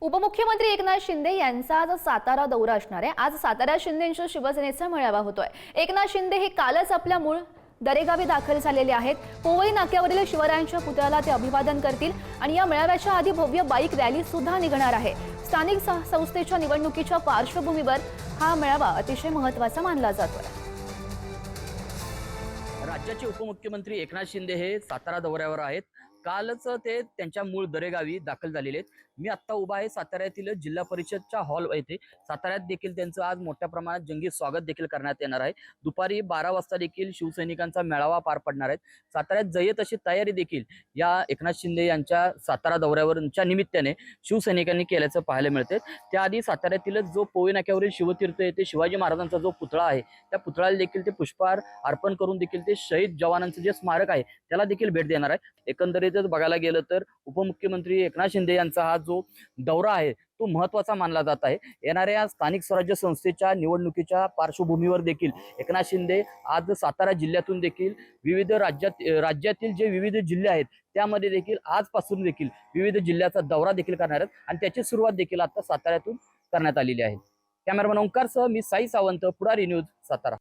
उपमुख्यमंत्री एकनाथ शिंदे यांचा आज सातारा दौरा असणार आहे. आज सातारा शिंदेंच्या शिवसेनेचा मेळावा होतोय. एकनाथ शिंदे हे कालच आपल्या मूळ दरेगावी दाखल झालेले आहेत. पोवई नाक्यावरील शिवरायांच्या पुतळ्याला ते अभिवादन करतील आणि या मेळाव्याच्या आधी भव्य बाईक रॅली सुद्धा निघणार आहे. स्थानिक स- संस्थेच्या निवडणुकीच्या पार्श्वभूमीवर हा मेळावा अतिशय महत्त्वाचा मानला जातोय. राज्याचे उपमुख्यमंत्री एकनाथ शिंदे हे सातारा दौऱ्यावर आहेत. कालच ते त्यांच्या मूळ दरेगावी दाखल झालेले आहेत. मी आत्ता उभा आहे साताऱ्यातील जिल्हा परिषदच्या हॉल येथे. साताऱ्यात देखील त्यांचं आज मोठ्या प्रमाणात जंगी स्वागत देखील करण्यात येणार आहे. दुपारी बारा वाजता देखील शिवसैनिकांचा मेळावा पार पडणार आहे. साताऱ्यात जय्यत अशी तयारी देखील या एकनाथ शिंदे यांच्या सातारा दौऱ्यावरच्या निमित्ताने शिवसैनिकांनी केल्याचं पाहायला मिळते त्याआधी साताऱ्यातीलच जो पोवे नाक्यावरील शिवतीर्थ येथे शिवाजी महाराजांचा जो पुतळा आहे त्या पुतळ्याला देखील ते पुष्पहार अर्पण करून देखील ते शहीद जवानांचं जे स्मारक आहे त्याला देखील भेट देणार आहे. एकंदरीत एकंदरीतच बघायला गेलं तर उपमुख्यमंत्री एकनाथ शिंदे यांचा हा जो दौरा आहे तो महत्त्वाचा मानला जात आहे. येणाऱ्या स्थानिक स्वराज्य संस्थेच्या निवडणुकीच्या पार्श्वभूमीवर देखील एकनाथ शिंदे आज सातारा जिल्ह्यातून देखील विविध राज्यात राज्यातील जे विविध जिल्हे आहेत त्यामध्ये देखील आजपासून देखील विविध जिल्ह्याचा दौरा देखील करणार आहेत आणि त्याची सुरुवात देखील आता साताऱ्यातून करण्यात आलेली आहे. कॅमेरामॅन ओंकारसह मी साई सावंत पुढारी न्यूज सातारा.